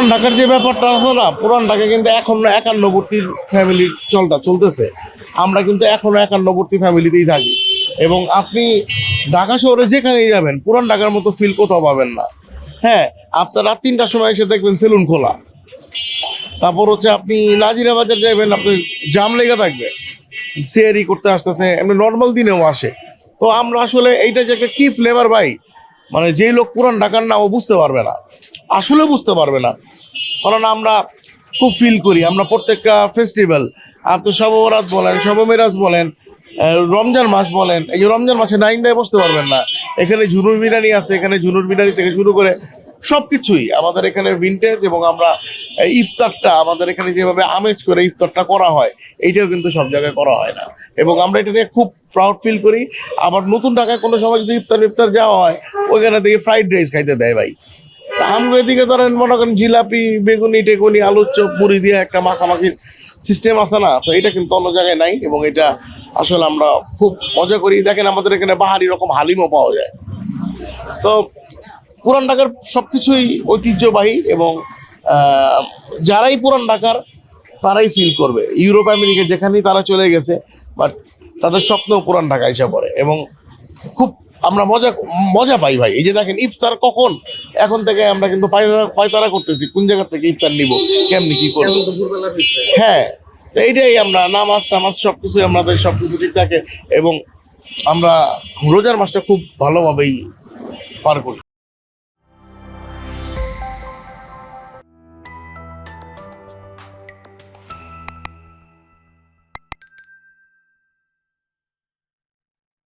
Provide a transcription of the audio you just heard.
পুরান ঢাকার যে ব্যাপারটা আছে না, পুরান ঢাকা কিন্তু এখনও একান্নবর্তীর ফ্যামিলি চলটা চলতেছে। আমরা কিন্তু এখনও একান্নবর্তী ফ্যামিলিতেই থাকি। এবং আপনি ঢাকা শহরে যেখানেই যাবেন, পুরান ঢাকার মতো ফিল কোথাও পাবেন না। হ্যাঁ আপনার রাত তিনটার সময় এসে দেখবেন সেলুন খোলা। তারপর হচ্ছে আপনি নাজিরা বাজার যাবেন আপনি জাম লেগে থাকবে। সেয়ারি করতে আসতেছে, এমনি নর্মাল দিনেও আসে। তো আমরা আসলে এইটা যে একটা কি ফ্লেভার ভাই মানে যেই লোক পুরান ঢাকার না, ও বুঝতে পারবে না। আসলে বুঝতে পারবে না। কারণ আমরা খুব ফিল করি, আমরা প্রত্যেকটা ফেস্টিভ্যাল আপনি সবরাত বলেন সবমেরাজ বলেন রমজান মাস বলেন, এই যে রমজান মাসে নাইন দেয় বসতে পারবেন না। এখানে ঝুনুর বিরিয়ানি আছে, এখানে ঝুনুর বিরিয়ানি থেকে শুরু করে সব কিছুই আমাদের এখানে ভিনটেজ এবং আমরা ইফতারটা আমাদের এখানে যেভাবে আমেজ করে ইফতারটা করা হয়, এইটাও কিন্তু সব জায়গায় করা হয় না। এবং আমরা এটা নিয়ে খুব প্রাউড ফিল করি। আবার নতুন ঢাকায় কোনো সময় যদি ইফতার ইফতার যাওয়া হয়, ওইখানে থেকে ফ্রাইড রাইস খাইতে দেয় ভাই। আমরা এদিকে ধরেন মনে করেন জিলাপি, বেগুনি টেগুনি আলুর চপ, মুড়ি দিয়ে একটা মাখামাখির সিস্টেম আছে না? তো এটা কিন্তু অন্য জায়গায় নাই এবং এটা আসলে আমরা খুব মজা করি। দেখেন আমাদের এখানে বাহারি রকম হালিমও পাওয়া যায়। তো পুরান ঢাকার সবকিছুই ঐতিহ্যবাহী এবং যারাই পুরান ঢাকার তারাই ফিল করবে। ইউরোপ, আমেরিকা যেখানেই তারা চলে গেছে বাট তাদের স্বপ্ন পুরান ঢাকা এসে পড়ে এবং খুব আমরা মজা মজা পাই ভাই। এই যে দেখেন ইফতার কখন? এখন থেকে আমরা কিন্তু পায়তারা পায়তারা করতেছি। কোন জায়গা থেকে ইফতার নিব? কেমনি কি করব? হ্যাঁ। তো এইটাই আমরা নামাজ টামাজ সব কিছুই আমাদের সব কিছু ঠিক থাকে এবং আমরা রোজার মাসটা খুব ভালোভাবেই পার করি।